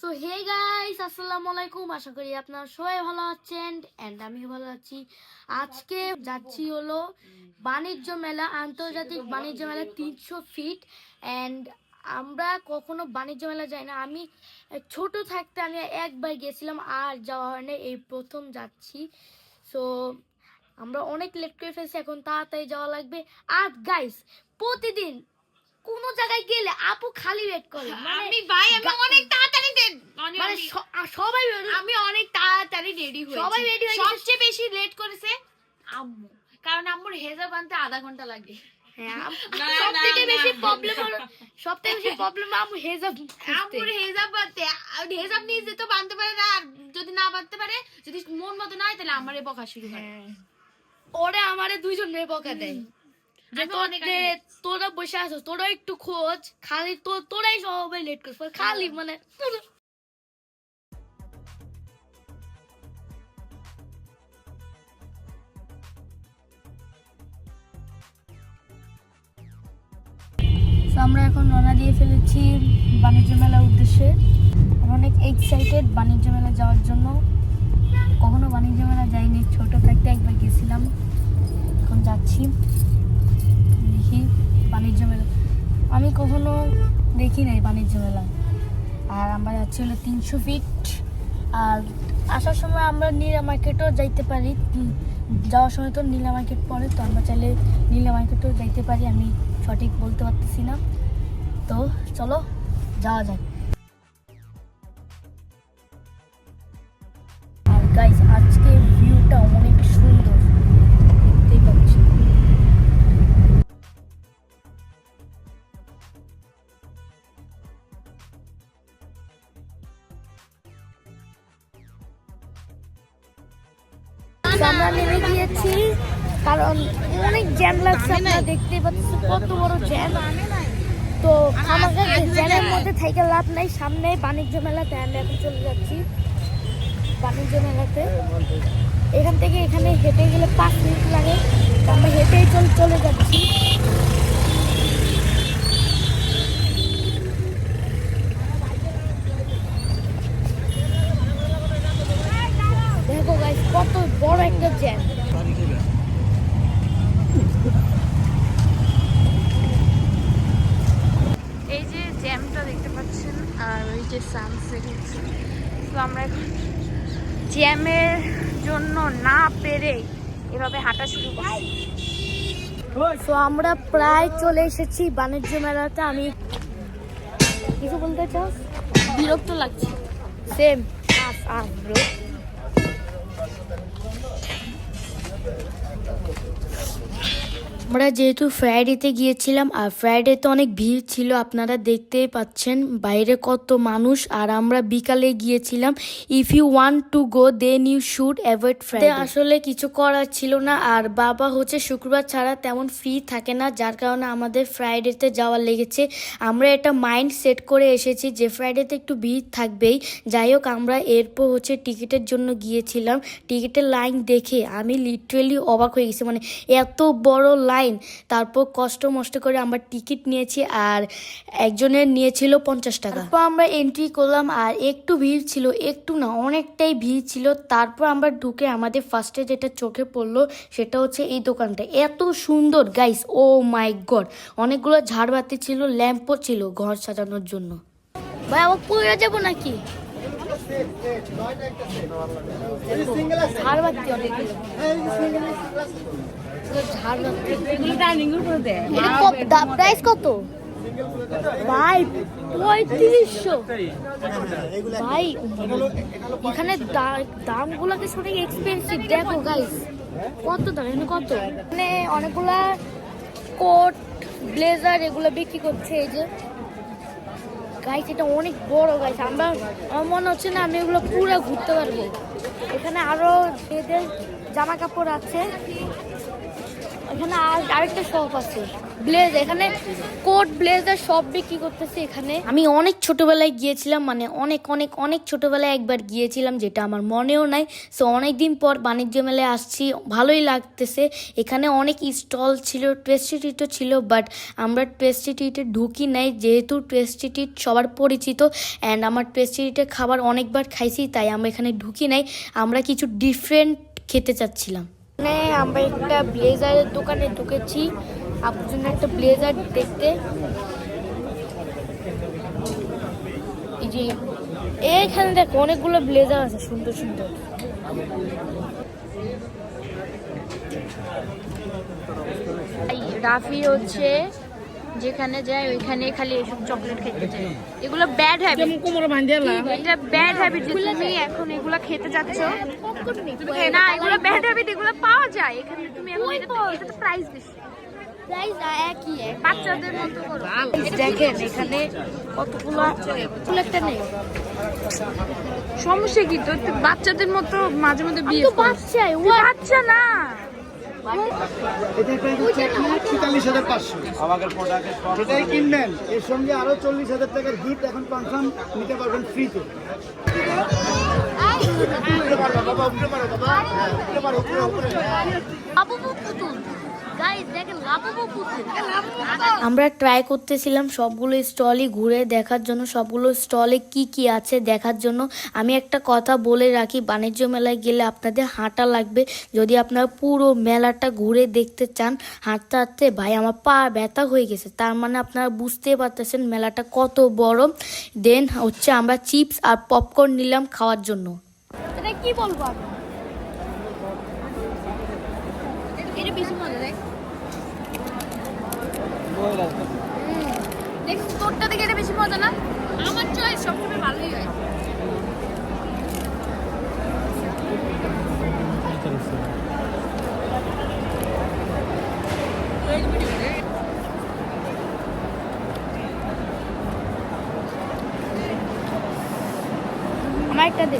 So hey guys আসসালামু আলাইকুম। আশা করি আপনারা সবাই ভালো আছেন এন্ড আমিও ভালো আছি। আজকে যাচ্ছি হলো বাণিজ্য মেলা, আন্তর্জাতিক বাণিজ্য মেলা তিনশো ফিট এন্ড আমরা কখনো বাণিজ্য মেলা যাই না। আমি ছোট থাকতে আমি একবার গেছিলাম, আর যাওয়া হয় না এই প্রথম যাচ্ছি। সো আমরা অনেক লেট করে ফেলছি, এখন তাড়াতাড়ি যাওয়া লাগবে। আর গাইস প্রতিদিন কোনো জায়গায় গেলে আপু খালি ওয়েট করে মানে আমি ভাই আমি অনেক তাড়াতাড়ি মানে মানে সবাই আমি অনেক তাড়াতাড়ি রেডি হয়েছি। সবাই হয়ে গেছে। সবচেয়ে বেশি লেট করেছে আম্মু। কারণ আম্মুর হেজাব আনতে আধা ঘণ্টা লাগে। হ্যাঁ, সব থেকে বেশি প্রবলেম সব থেকে বেশি প্রবলেম আমু হেজাব আম্মুর হেজাব আর হেজাব নিয়ে যেতে বানতে পারে না আর যদি না বানতে পারে যদি মন মতো না হয় তাহলে আমারে বকা শুরু হয়। ওরে আমারে দুইজন মেয়ে বকা দেয়। যে আমি তোর বসে আছো তোরা একটু খোঁজ খালি তো তোরাই সবাই লেট করছিস খালি মানে। So, আমরা এখন রওনা দিয়ে ফেলেছি বাণিজ্য মেলার উদ্দেশ্যে। অনেক এক্সাইটেড বাণিজ্য মেলা যাওয়ার জন্য। কখনো বাণিজ্য মেলা যাইনি ছোট থাকতে একবার গেছিলাম। এখন যাচ্ছি। দেখি বাণিজ্য মেলা। আমি কখনো দেখি নাই বাণিজ্য মেলা। আর আমরা যাচ্ছি হলো তিনশো ফিট আর আসার সময় আমরা নীলা মার্কেটও যাইতে পারি। যাওয়ার সময় তো নীলা মার্কেট পড়ে, তো আমরা চাইলে নীলা মার্কেটও যাইতে পারি। আমি সঠিক বলতে পারতেছি না। তো চলো, যাওয়া যাক। পাচ্ছেন কত বড় জ্যাম। তো মধ্যে থেকে লাভ নাই সামনে বাণিজ্য মেলা তাই আমরা এখন চলে যাচ্ছি। বাণিজ্য মেলাতে। এখান থেকে এখানে হেঁটে গেলে পাঁচ মিনিট লাগে আমরা হেঁটেই চলে যাচ্ছি। দেখো গাইস কত বড় একটা জ্যাম এই যে জ্যামটা দেখতে পাচ্ছেন আর ওই যে সানসেট হচ্ছে তো আমরা এখন জ্যামের জন্য না পেরে এভাবে হাঁটা শুরু করছি। তো আমরা প্রায় চলে এসেছি বাণিজ্য মেলাতে। আমি কিছু বলতে চাও? বিরক্ত লাগছে। সেম আস আস ব্রো আমরা যেহেতু ফ্রাইডেতে গিয়েছিলাম, আর ফ্রাইডে ফ্রাইডেতে অনেক ভিড় ছিল, আপনারা দেখতেই পাচ্ছেন, বাইরে কত মানুষ, আর আমরা বিকালে গিয়েছিলাম। If you want to go then you should avoid Friday আসলে কিছু করার ছিল না, আর বাবা হচ্ছে শুক্রবার ছাড়া তেমন ফ্রি থাকে না, যার কারণে আমাদের ফ্রাইডেতে যাওয়া লেগেছে। আমরা এটা মাইন্ড সেট করে এসেছি যে ফ্রাইডেতে একটু ভিড় থাকবেই। যাই হোক, আমরা এরপর হচ্ছে টিকিটের জন্য গিয়েছিলাম। টিকিটের লাইন দেখে আমি লিটারেলি অবাক হয়ে গেছি মানে এত বড় লাইন। তারপর কষ্ট মষ্ট করে আমরা টিকিট নিয়েছি আর একজনের নিয়েছিল পঞ্চাশ টাকা। তারপর আমরা এন্ট্রি করলাম আর একটু ভিড় ছিল একটু না অনেকটাই ভিড় ছিল। তারপর আমরা ঢুকে আমাদের ফার্স্টে যেটা চোখে পড়ল সেটা হচ্ছে এই দোকানটা। এত সুন্দর গাইস ও মাই গড অনেকগুলো ঝাড়বাতি ছিল ল্যাম্পও ছিল ঘর সাজানোর জন্য। ভাই আবার পড়ে যাব নাকি? প্রাইস কত ভাই পঁয়ত্রিশশো ভাই এখানে দামগুলো কি অনেক এক্সপেন্সিভ দেখো গাইস কত দাম? এখানে কত? মানে অনেকগুলা কোট ব্লেজার এগুলো বিক্রি করছে, এই যে গাইস এটা অনেক বড় গাইস আমরা আমার মনে হচ্ছে না আমি এগুলো পুরো ঘুরতে পারব। এখানে আরও মেয়েদের জামা কাপড় আছে। এখানে আর আরেকটা শপ আছে। ব্লেজ এখানে কোট ব্লেজার সব বিক্রি করতেছে এখানে। আমি অনেক ছোটবেলায় গিয়েছিলাম মানে অনেক অনেক অনেক ছোটবেলায় একবার গিয়েছিলাম যেটা আমার মনেও নাই। সো অনেক দিন পর বাণিজ্য মেলায় আসছি ভালোই লাগতেছে। এখানে অনেক স্টল ছিল টেস্টি ট্রিটও ছিল বাট আমরা টেস্টি ট্রিটে ঢুকি নাই যেহেতু টেস্টি ট্রিট সবার পরিচিত অ্যান্ড আমার টেস্টি ট্রিটের খাবার অনেকবার খাইছি তাই আমরা এখানে ঢুকি নাই। আমরা কিছু ডিফারেন্ট খেতে চাচ্ছিলাম। আমরা একটা ব্লেজারের দোকানে ঢুকেছি আপনার জন্য একটা ব্লেজার দেখতে। এই যে এইখানে দেখো অনেকগুলো ব্লেজার আছে সুন্দর সুন্দর। রাফি হচ্ছে যেখানে যায় ওইখানে খালি এসব চকলেট খেতে চায় এগুলো ব্যাড হ্যাবিট এটা ব্যাড হ্যাবিট যে তুমি এখন এগুলো খেতে যাচ্ছ। না এগুলো ব্যাড হ্যাবিট এগুলো পাওয়া যায়। এখানে তুমি এখন এটা তো প্রাইস বেশি। প্রাইস একই বাচ্চাদের মতো করো। দেখেন এখানে কতগুলো একটা নেই। সমস্যা কি? তো বাচ্চাদের মতো মাঝে মধ্যে বিয়ে তুই বাচ্চা না। এটাই কিনবেন। এর সঙ্গে আরও চল্লিশ হাজার টাকার গিফট এখন কনফার্ম নিতে পারবেন ফ্রিতে বাবা পুতুল আমরা ট্রাই করতেছিলাম সবগুলো স্টলই ঘুরে দেখার জন্য সবগুলো স্টলে কি কি আছে দেখার জন্য। আমি একটা কথা বলে রাখি বাণিজ্য মেলায় গেলে আপনাদের হাঁটা লাগবে। যদি আপনারা পুরো মেলাটা ঘুরে দেখতে চান হাঁটতে হাঁটতে ভাই আমার পা ব্যথা হয়ে গেছে। তার মানে আপনারা বুঝতে পারতেছেন মেলাটা কত বড়। দেন হচ্ছে আমরা চিপস আর পপকর্ন নিলাম খাওয়ার জন্য। এটা কি বলব এটা বেশি মজা দেখ। দেখছিস তোরটা এটা বেশি মজা না? আমার চয়েস সবসময় ভালোই হয়। আমার একটা দে।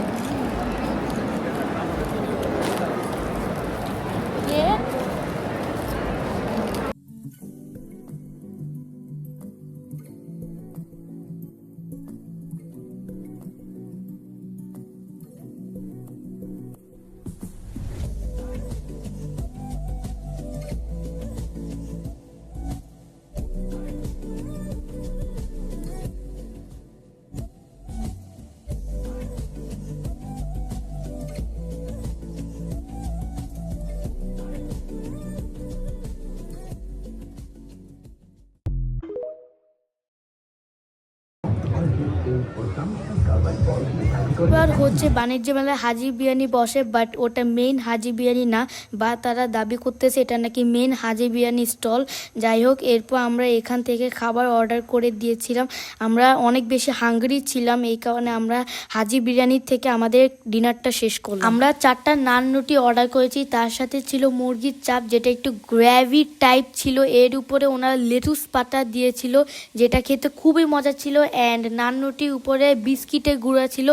এবার হচ্ছে বাণিজ্য মেলায় হাজি বিরিয়ানি বসে বাট ওটা মেইন হাজি বিরিয়ানি না, বা তারা দাবি করতেছে এটা নাকি মেইন হাজি বিরিয়ানি স্টল যাই হোক, এরপর আমরা এখান থেকে খাবার অর্ডার করে দিয়েছিলাম। আমরা অনেক বেশি হাঙ্গরি ছিলাম, এই কারণে আমরা হাজি বিরিয়ানির থেকে আমাদের ডিনারটা শেষ করলাম। আমরা চারটা নান রুটি অর্ডার করেছি, তার সাথে ছিল মুরগির চাপ, যেটা একটু গ্র্যাভি টাইপ ছিল। এর উপরে ওনারা লেটুস পাতা দিয়েছিল, যেটা খেতে খুবই মজা ছিল অ্যান্ড নান রুটির উপরে বিস্কিটের গুঁড়া ছিল।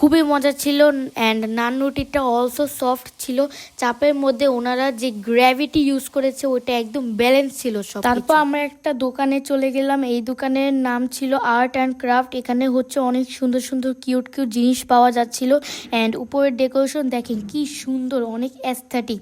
খুবই মজা ছিল অ্যান্ড নান রুটিটা অলসো সফট ছিল। চাপের মধ্যে ওনারা যে গ্র্যাভিটি ইউজ করেছে ওটা একদম ব্যালেন্স ছিল সব তারপর আমরা একটা দোকানে চলে গেলাম। এই দোকানের নাম ছিল আর্ট অ্যান্ড ক্রাফট এখানে হচ্ছে অনেক সুন্দর সুন্দর কিউট কিউট জিনিস পাওয়া যাচ্ছিল। অ্যান্ড উপরের ডেকোরেশন দেখেন কি সুন্দর, অনেক অ্যাস্থেটিক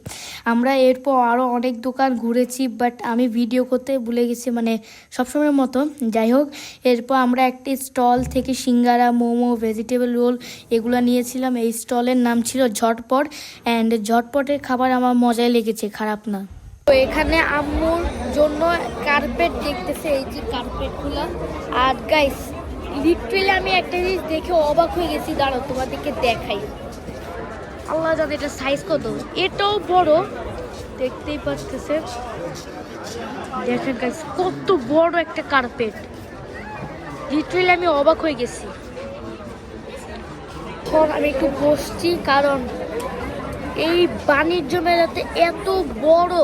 আমরা এরপর আরও অনেক দোকান ঘুরেছি বাট আমি ভিডিও করতে ভুলে গেছি মানে সবসময়ের মতো। যাই হোক, এরপর আমরা একটি স্টল থেকে সিঙ্গারা, মোমো ভেজিটেবল রোল এগুলো নিয়েছিলাম। এই স্টলের নাম ছিল ঝটপট অ্যান্ড ঝটপটের খাবার আমার মজাই লেগেছে, খারাপ না। তো এখানে আম্মুর জন্য কার্পেট দেখতেছে, এই যে কার্পেটগুলো আর গাইস লিটারেলি আমি একটা জিনিস দেখে অবাক হয়ে গেছি, দাঁড়াও তোমাদেরকে দেখাই। আল্লাহ জানে এটা সাইজ কত। এটাও বড়, দেখতেই পাচ্ছেছে দেখেন গাইস কত বড় একটা কার্পেট লিটারেলি আমি অবাক হয়ে গেছি। এখন আমি একটু বসছি কারণ এই বাণিজ্য মেলাতে এত বড়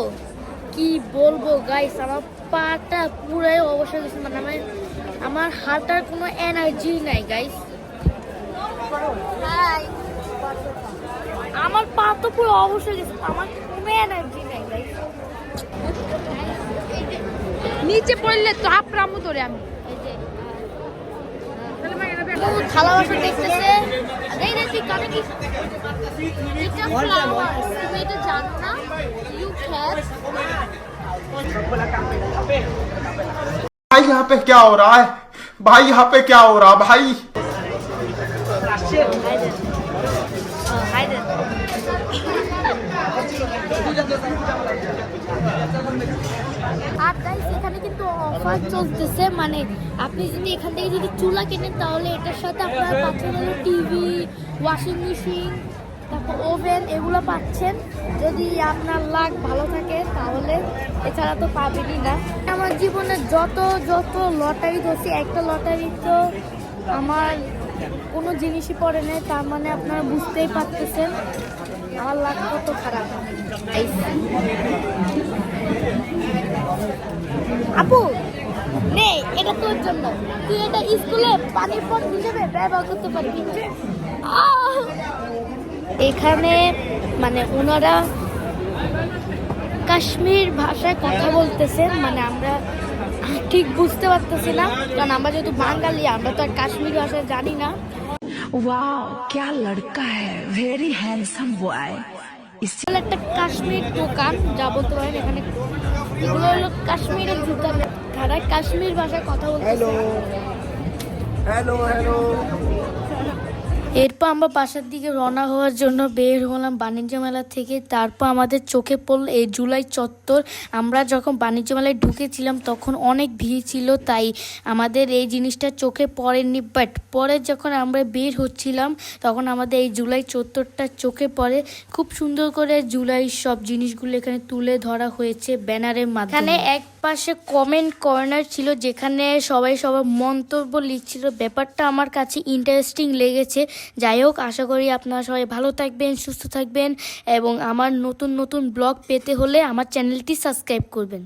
কি বলব গাইস আমার পাটা পুরাই অবসর গেছে মানে আমার আমার হাঁটার কোনো এনার্জি নাই গাইস আমার পা তো পুরো অবসর গেছে আমার কোনো এনার্জি নাই গাইস নিচে পড়লে তো আপরামু ধরে আমি। থালা বাসন দেখতেছে এই রে তুই কানে কি এটা ফ্লাওয়ার তুমি এটা জানো না ইউ ক্যাচ भाई यहाँ पे क्या हो रहा है भाई यहाँ पे क्या हो रहा है भाई অফার চলতেছে মানে আপনি যদি এখান থেকে যদি চুলা কেনেন, তাহলে এটার সাথে আপনার পাচ্ছেন হলো টিভি ওয়াশিং মেশিন তারপর ওভেন এগুলো পাচ্ছেন। যদি আপনার লাক ভালো থাকে, তাহলে এছাড়া তো পাবেনই না। আমার জীবনে যত যত লটারি ধরছি, একটা লটারি তো আমার কোনো জিনিসই পড়ে নেই, তার মানে আপনারা বুঝতেই পারতেছেন। আমার লাক কত খারাপ। আপু নে এটা তোর জন্য তুই এটা স্কুলে পানির পট হিসেবে ব্যবহার করতে পারবি আহ! এখানে মানে ওনারা কাশ্মীর ভাষায় কথা বলতেছেন মানে আমরা ঠিক বুঝতে পারতেছি না কারণ আমরা যেহেতু বাঙালি আমরা তো আর কাশ্মীর ভাষায় জানি না वाह क्या लड़का है वेरी हैंडसम बॉय এগুলো একটা কাশ্মীর দোকান যা বলতে পারেন এখানে এগুলো হলো কাশ্মীরের জুতা তারা কাশ্মীর ভাষায় কথা বলতে হ্যালো হ্যালো হ্যালো এরপর আমরা বাসার দিকে রওনা হওয়ার জন্য বের হলাম বাণিজ্য মেলা থেকে। তারপর আমাদের চোখে পড়ল এই জুলাই চত্বর। আমরা যখন বাণিজ্য মেলায় ঢুকেছিলাম তখন অনেক ভিড় ছিল তাই আমাদের এই জিনিসটা চোখে পড়েনি। বাট পরে যখন আমরা বের হচ্ছিলাম তখন আমাদের এই জুলাই চত্বরটা চোখে পড়ে। খুব সুন্দর করে জুলাই সব জিনিসগুলো এখানে তুলে ধরা হয়েছে ব্যানারের মাধ্যমে। এখানে এক পাশে কমেন্ট কর্নার ছিল যেখানে সবাই সবার মন্তব্য লিখছিল। ব্যাপারটা আমার কাছে ইন্টারেস্টিং লেগেছে। যাই হোক, আশা করি আপনারা সবাই ভালো থাকবেন, সুস্থ থাকবেন এবং আমার নতুন নতুন ব্লগ পেতে হলে আমার চ্যানেলটি সাবস্ক্রাইব করবেন।